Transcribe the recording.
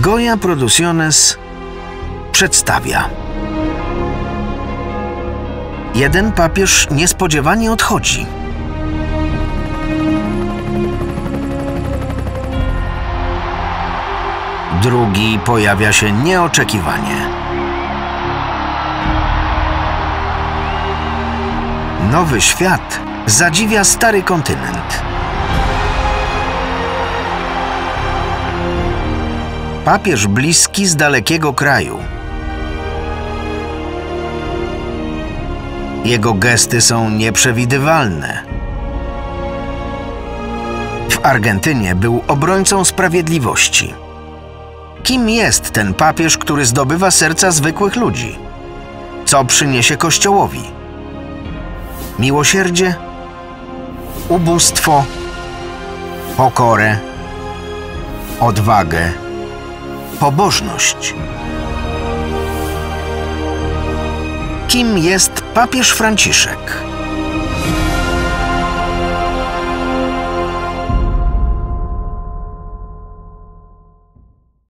Goya Producciones przedstawia. Jeden papież niespodziewanie odchodzi. Drugi pojawia się nieoczekiwanie. Nowy świat zadziwia stary kontynent. Papież bliski z dalekiego kraju. Jego gesty są nieprzewidywalne. W Argentynie był obrońcą sprawiedliwości. Kim jest ten papież, który zdobywa serca zwykłych ludzi? Co przyniesie Kościołowi? Miłosierdzie? Ubóstwo? Pokorę? Odwagę? Pobożność? Kim jest papież Franciszek?